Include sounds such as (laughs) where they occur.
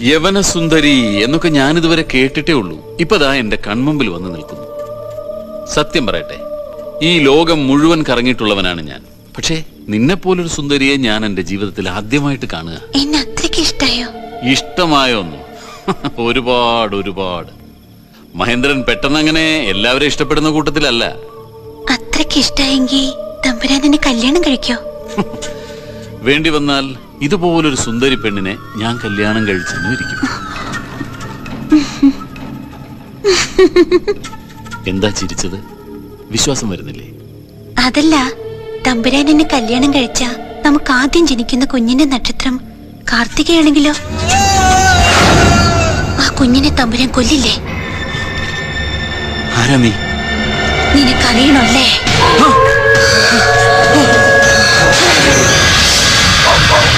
യവനസുന്ദരി എന്നൊക്കെ ഞാനിതുവരെ കേട്ടിട്ടേ ഉള്ളൂ. ഇപ്പതാ എന്റെ കൺമുമ്പിൽ വന്ന് നിൽക്കുന്നു. സത്യം പറയട്ടെ ഈ ലോകം മുഴുവൻ കറങ്ങിയിട്ടുള്ളവനാണ് ഞാൻ. പക്ഷേ നിന്നെ പോലൊരു സുന്ദരിയെ ഞാൻ എന്റെ ജീവിതത്തിൽ ആദ്യമായിട്ട് കാണുക. എന്നെ അത്രയ്ക്ക് ഇഷ്ടായോ? ഇഷ്ടമായൊന്നു (laughs) ഒരുപാട് ഒരുപാട്. മഹേന്ദ്രൻ പെട്ടെന്ന് അങ്ങനെ എല്ലാവരും ഇഷ്ടപ്പെടുന്ന കൂട്ടത്തിലല്ല. അത്രയ്ക്ക് ഇഷ്ടായെങ്കിൽ തമ്പുരാൻ എന്നെ കല്യാണം കഴിക്കോ? (laughs) വേണ്ടി വന്നാൽ ഇതുപോലൊരു സുന്ദരി പെണ്ണിനെ ഞാൻ കല്യാണം കഴിച്ചെന്ന് ഇരിക്കും. എന്താ ചിരിച്ചത്? വിശ്വാസം വരുന്നില്ലേ? അതല്ല തമ്പുരാൻ എന്നെ കല്യാണം കഴിച്ച നമുക്ക് ആദ്യം ജനിക്കുന്ന കുഞ്ഞിന്റെ നക്ഷത്രം കാർത്തികയാണെങ്കിലോ? ആ കുഞ്ഞിനെ തമ്പുരാൻ കൊല്ലില്ലേ? നിനക്കറിയണല്ലേ